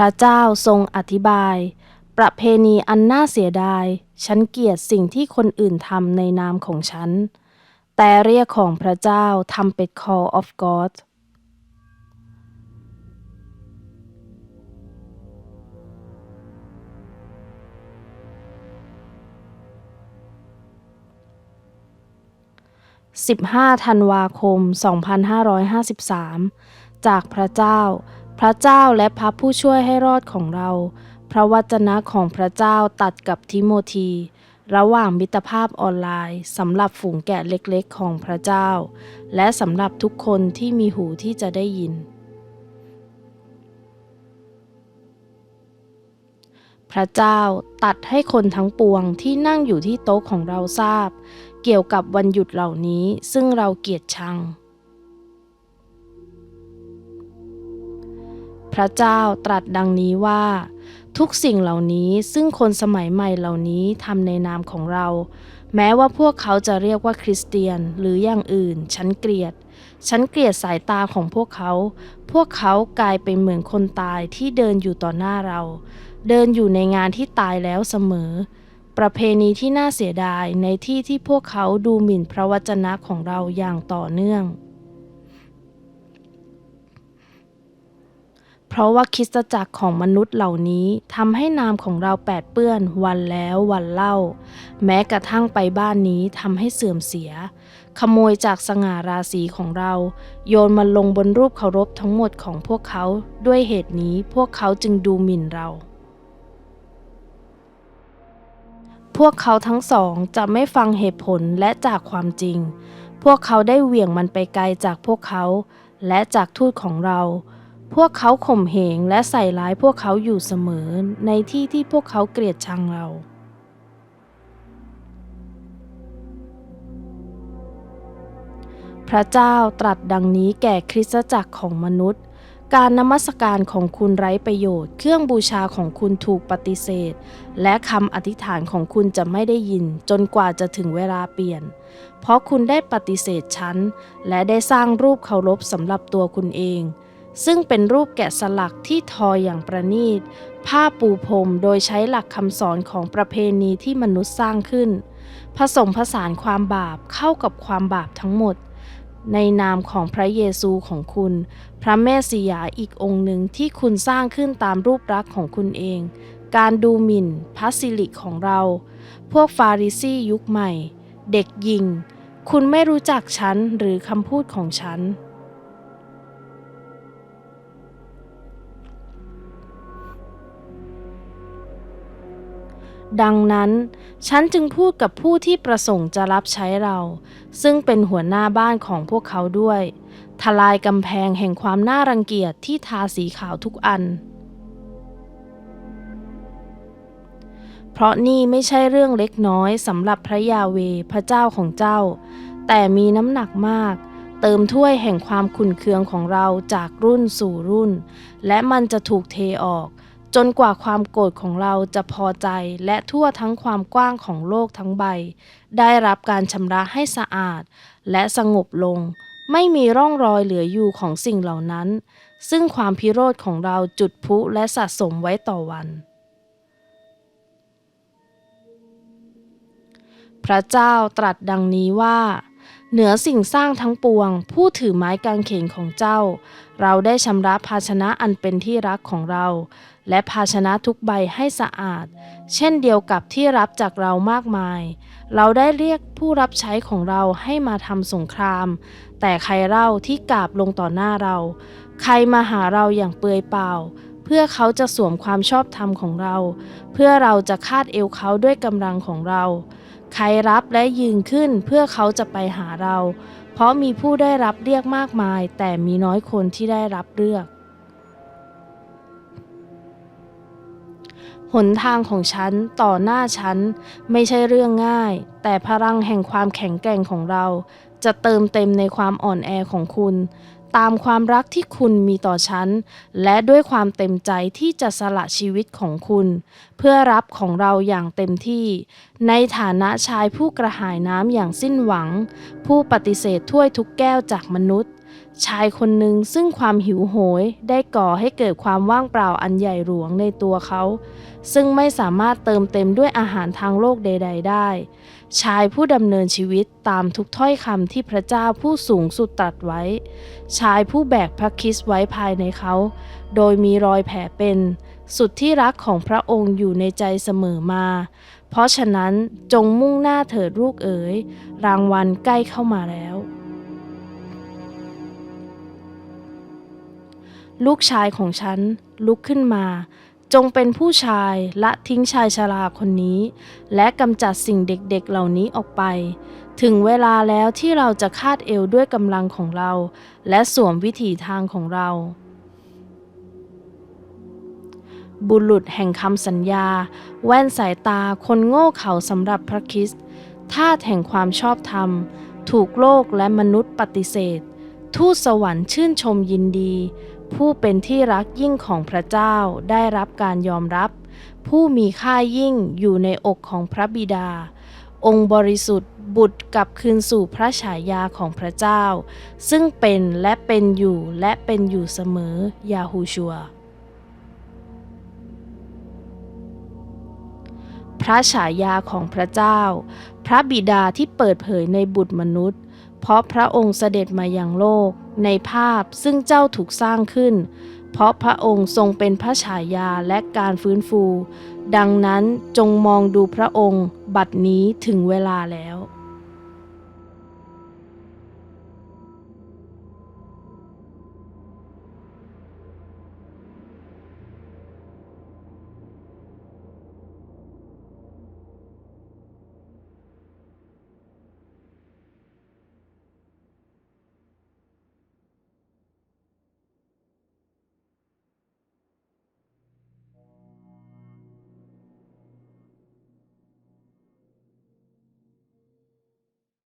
พระเจ้าทรงอธิบาย ประเพณีอันน่าเสียดาย ฉันเกลียดสิ่งที่คนอื่นทำในนามของฉัน แต่เรียกของพระเจ้าทำเป็น call of God 15ธันวาคม 2553 จากพระเจ้า พระเจ้าและพระผู้ช่วยให้รอดของเรา พระวจนะของพระเจ้าตัดกับทิโมธี ระหว่างมิตรภาพออนไลน์สำหรับฝูงแกะเล็กๆ ของพระเจ้า และสำหรับทุกคนที่มีหูที่จะได้ยิน พระเจ้าตัดให้คนทั้งปวงที่นั่งอยู่ที่โต๊ะของเราทราบ เกี่ยวกับวันหยุดเหล่านี้ซึ่งเราเกลียดชัง พระเจ้าตรัสดังนี้ว่า ทุกสิ่งเหล่านี้ซึ่งคนสมัยใหม่เหล่านี้ทำในนามของเรา แม้ว่าพวกเขาจะเรียกว่าคริสเตียนหรืออย่างอื่น ฉันเกลียด ฉันเกลียดสายตาของพวกเขา พวกเขากลายเป็นเหมือนคนตายที่เดินอยู่ต่อหน้าเรา เดินอยู่ในงานที่ตายแล้วเสมอ ประเพณีที่น่าเสียดายในที่ที่พวกเขาดูหมิ่นพระวจนะของเราอย่างต่อเนื่อง ราะว่าคิสตจักรของมนุษย์เหล่านี้ทำให้นามของเราแปดเปื้อนวันแล้ววันเล่า แม้กระทั่งไปบ้านนี้ทำให้เสื่อมเสีย ขโมยจากสง่าราศีของเรา โยนมันลงบนรูปเคารพทั้งหมดของพวกเขา ด้วยเหตุนี้พวกเขาจึงดูหมิ่นเราพวกเขาทั้งสองจะไม่ฟังเหตุผลและจากความจริง พวกเขาได้เหวี่ยงมันไปไกลจากพวกเขา และจากทูตของเรา พวกเขาข่มเหงและใส่ร้ายพวกเขาอยู่เสมอในที่ที่พวกเขาเกลียดชังเรา พระเจ้าตรัสดังนี้แก่คริสตจักรของมนุษย์ การนมัสการของคุณไร้ประโยชน์ เครื่องบูชาของคุณถูกปฏิเสธ และคำอธิษฐานของคุณจะไม่ได้ยิน จนกว่าจะถึงเวลาเปลี่ยน เพราะคุณได้ปฏิเสธฉัน และได้สร้างรูปเคารพสำหรับตัวคุณเอง ซึ่งเป็นรูปแกะสลักที่ทออย่างประณีต ผ้าปูพรมโดยใช้หลักคำสอนของประเพณีที่มนุษย์สร้างขึ้น ผสมผสานความบาปเข้ากับความบาปทั้งหมด ในนามของพระเยซูของคุณ พระแม่สียาอีกองค์หนึ่งที่คุณสร้างขึ้นตามรูปลักษณ์ของคุณเอง การดูหมิ่นพระสิริของเรา พวกฟาริสียุคใหม่ เด็กยิง คุณไม่รู้จักฉันหรือคำพูดของฉัน ดังนั้น ฉันจึงพูดกับผู้ที่ประสงค์จะรับใช้เรา ซึ่งเป็นหัวหน้าบ้านของพวกเขาด้วย ทลายกำแพงแห่งความน่ารังเกียจที่ทาสีขาวทุกอัน เพราะนี่ไม่ใช่เรื่องเล็กน้อยสำหรับพระยาเวพระเจ้าของเจ้า แต่มีน้ำหนักมากเติมถ้วยแห่งความขุ่นเคืองของเราจากรุ่นสู่รุ่น และมันจะถูกเทออก จนกว่าความโกรธของเราจะพอใจและทั่วทั้งความกว้างของโลกทั้งใบ ได้รับการชำระให้สะอาด และสงบลง ไม่มีร่องรอยเหลืออยู่ของสิ่งเหล่านั้น ซึ่งความพิโรธของเราจุดพุและสะสมไว้ต่อวัน พระเจ้าตรัสดังนี้ว่าเหนือสิ่งสร้างทั้งปวง ผู้ถือไม้กางเขนของเจ้า เราได้ชำระภาชนะอันเป็นที่รักของเรา และภาชนะทุกใบให้สะอาด เช่นเดียวกับที่รับจากเรามากมาย เราได้เรียกผู้รับใช้ของเราให้มาทำสงคราม แต่ใครเล่าที่กราบลงต่อหน้าเรา ใครมาหาเราอย่างเปลือยเปล่า เพื่อเขาจะสวมความชอบธรรมของเรา เพื่อเราจะคาดเอวเขาด้วยกำลังของเรา ใครรับและยืนขึ้นเพื่อเขาจะไปหาเรา เพราะมีผู้ได้รับเรียกมากมาย แต่มีน้อยคนที่ได้รับเลือก หนทางของฉันต่อหน้าฉันไม่ใช่เรื่องง่าย แต่พลังแห่งความแข็งแกร่งของเรา จะเติมเต็มในความอ่อนแอของคุณ ตามความรักที่คุณมีต่อฉัน และด้วยความเต็มใจที่จะสละชีวิตของคุณ เพื่อรับของเราอย่างเต็มที่ ในฐานะชายผู้กระหายน้ำอย่างสิ้นหวัง ผู้ปฏิเสธถ้วยทุกแก้วจากมนุษย์ ชายคนหนึ่งซึ่งความหิวโหยได้ก่อให้เกิดความว่างเปล่าอันใหญ่หลวงในตัวเขา ซึ่งไม่สามารถเติมเต็มด้วยอาหารทางโลกใด ๆ ได้ ชายผู้ดำเนินชีวิตตามทุกถ้อยคำที่พระเจ้าผู้สูงสุดตรัสไว้ ชายผู้แบกพระคิสไว้ภายในเขา โดยมีรอยแผลเป็น สุดที่รักของพระองค์อยู่ในใจเสมอมา เพราะฉะนั้นจงมุ่งหน้าเถิดลูกเอ๋ย รางวัลใกล้เข้ามาแล้ว ลูกชายของฉัน ลุกขึ้นมา จงเป็นผู้ชายละทิ้งชายชราคนนี้ และกำจัดสิ่งเด็กๆเหล่านี้ออกไป ถึงเวลาแล้วที่เราจะคาดเอวด้วยกำลังของเรา และสวมวิถีทางของเรา บุรุษแห่งคำสัญญา แว่นสายตาคนโง่เขลาสำหรับพระคริสต์ทาแห่งความชอบธรรม ถูกโลกและมนุษย์ปฏิเสธ ทูตสวรรค์ชื่นชมยินดี ผู้เป็นที่รักยิ่งของพระเจ้าได้รับการยอมรับ ผู้มีค่ายิ่งอยู่ในอกของพระบิดา องค์บริสุทธิ์บุตรกลับคืนสู่พระฉายาของพระเจ้า ซึ่งเป็นและเป็นอยู่และเป็นอยู่เสมอยาฮูชัวพระฉายาของพระเจ้า พระบิดาที่เปิดเผยในบุตรมนุษย์ เพราะพระองค์เสด็จมายังโลก ในภาพซึ่งเจ้าถูกสร้างขึ้น เพราะพระองค์ทรงเป็นพระฉายาและการฟื้นฟู ดังนั้นจงมองดูพระองค์ บัดนี้ถึงเวลาแล้ว